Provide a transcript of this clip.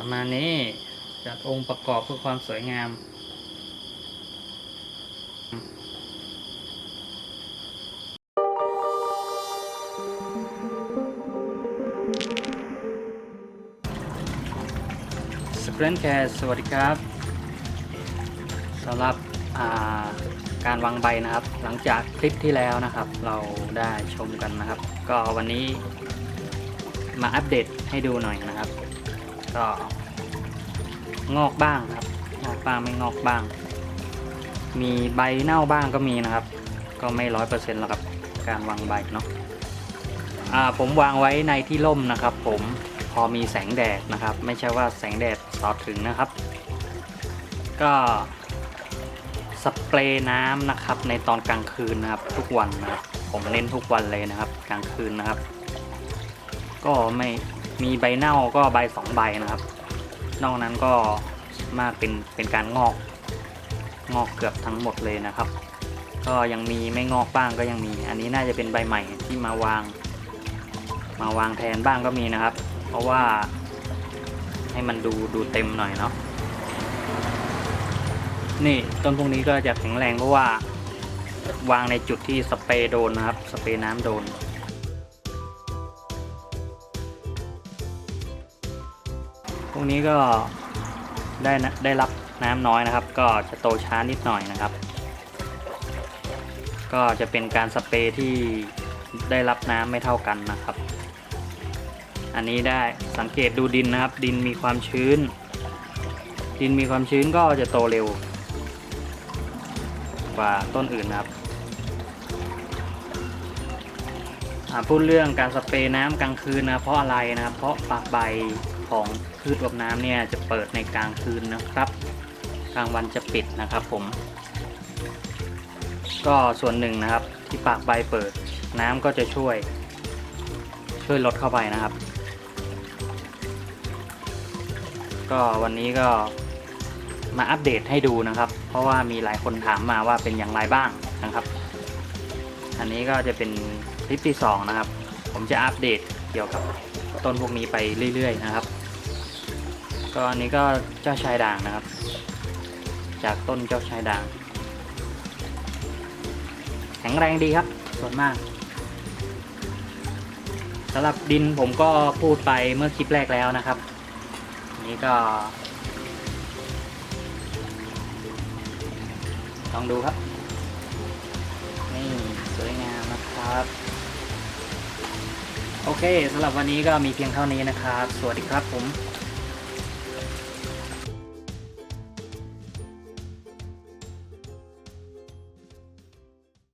ประมาณนี้จัดองค์ประกอบเพื่อความสวยงาม สเปรนแคร์สวัสดีครับสำหรับาการวางใบนะครับ หลังจากคลิปที่แล้วนะครับ เราได้ชมกันนะครับ ก็วันนี้มาอัปเดตให้ดูหน่อยนะครับ ก็งอกบ้างครับงอกบ้างไม่งอกบ้าง มีใบเน่าบ้างก็มีนะครับ ก็ไม่ร้อยเปอร์เซ็นต์หรอกครับการวางใบเนาะอ่าผมวางไว้ในที่ร่มนะครับ ผมพอมีแสงแดดนะครับ ไม่ใช่ว่าแสงแดดสอดถึงนะครับ ก็สเปรย์น้ำนะครับ ในตอนกลางคืนนะครับ ทุกวันนะครับผมเน้นทุกวันเลยนะครับ กลางคืนนะครับ ก็ไม่ มีใบเน่าก็ใบสองใบนะครับ นอกนั้นก็มากเป็นเป็นการงอกงอกเกือบทั้งหมดเลยนะครับ ก็ยังมีไม่งอกบ้างก็ยังมี อันนี้น่าจะเป็นใบใหม่ที่มาวาง มาวางแทนบ้างก็มีนะครับ เพราะว่าให้มันดูดูเต็มหน่อยเนาะนี่ต้นพวกนี้ก็จะแข็งแรงเพราะว่าวางในจุดที่สเปรย์โดนนะครับ สเปรย์น้ำโดน พวกนี้ก็ได้นะได้รับน้ำน้อยนะครับ ก็จะโตช้านิดหน่อยนะครับ ก็จะเป็นการสเปรย์ที่ได้รับน้ำไม่เท่ากันนะครับ อันนี้ได้สังเกตดูดินนะครับ ดินมีความชื้น ดินมีความชื้นก็จะโตเร็ว กว่าต้นอื่นนะครับพูดเรื่องการสเปรย์น้ำกลางคืนนะเพราะอะไรนะครับเพราะปากใบ ของพืชรดน้ำเนี่ยจะเปิดในกลางคืนนะครับ กลางวันจะปิดนะครับผม ก็ส่วนหนึ่งนะครับที่ปากใบเปิดน้ำก็จะช่วย ช่วยลดเข้าไปนะครับ ก็วันนี้ก็มาอัปเดตให้ดูนะครับ เพราะว่ามีหลายคนถามมาว่าเป็นอย่างไรบ้างนะครับ อันนี้ก็จะเป็นคลิปที่สองนะครับ ผมจะอัปเดตเกี่ยวกับ ต้นพวกนี้ไปเรื่อยๆนะครับ ก็อันนี้ก็เจ้าชายด่างนะครับ จากต้นเจ้าชายด่าง แข็งแรงดีครับ ส่วนมากสำหรับดินผมก็พูดไปเมื่อคลิปแรกแล้วนะครับนนี้ก็ ลองดูครับ นี่สวยงามนะครับ โอเคสำหรับวันนี้ก็มีเพียงเท่านี้นะครับ สวัสดีครับผม